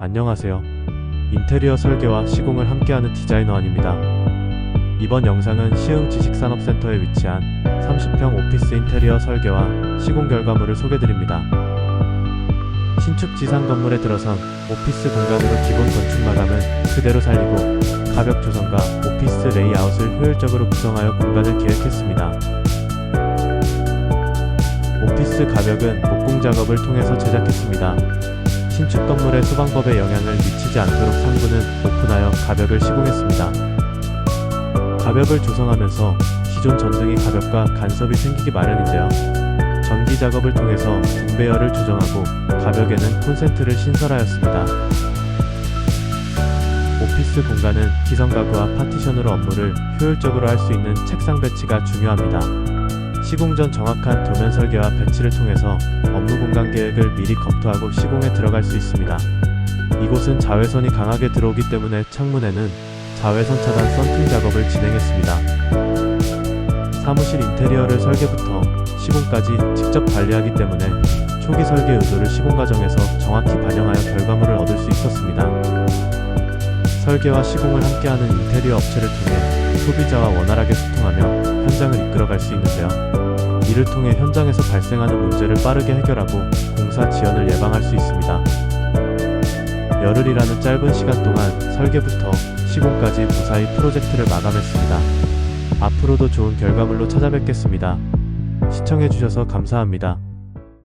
안녕하세요. 인테리어 설계와 시공을 함께하는 디자이너원입니다. 이번 영상은 시흥 지식산업센터에 위치한 30평 오피스 인테리어 설계와 시공 결과물을 소개드립니다. 신축 지상 건물에 들어선 오피스 공간으로 기본 건축 마감은 그대로 살리고 가벽 조성과 오피스 레이아웃을 효율적으로 구성하여 공간을 계획했습니다. 오피스 가벽은 목공 작업을 통해서 제작했습니다. 신축 건물의 소방법에 영향을 미치지 않도록 상부는 오픈하여 가벽을 시공했습니다. 가벽을 조성하면서 기존 전등이 가벽과 간섭이 생기기 마련인데요. 전기 작업을 통해서 분배열을 조정하고 가벽에는 콘센트를 신설하였습니다. 오피스 공간은 기성 가구와 파티션으로 업무를 효율적으로 할 수 있는 책상 배치가 중요합니다. 시공 전 정확한 도면 설계와 배치를 통해서 업무 공간 계획을 미리 검토하고 시공에 들어갈 수 있습니다. 이곳은 자외선이 강하게 들어오기 때문에 창문에는 자외선 차단 썬팅 작업을 진행했습니다. 사무실 인테리어를 설계부터 시공까지 직접 관리하기 때문에 초기 설계 의도를 시공 과정에서 정확히 반영하여 결과물을 얻을 수 있었습니다. 설계와 시공을 함께하는 인테리어 업체를 통해 소비자와 원활하게 소통하며 현장을 이끌어갈 수 있는데요. 이를 통해 현장에서 발생하는 문제를 빠르게 해결하고 공사 지연을 예방할 수 있습니다. 열흘이라는 짧은 시간 동안 설계부터 시공까지 무사히 프로젝트를 마감했습니다. 앞으로도 좋은 결과물로 찾아뵙겠습니다. 시청해주셔서 감사합니다.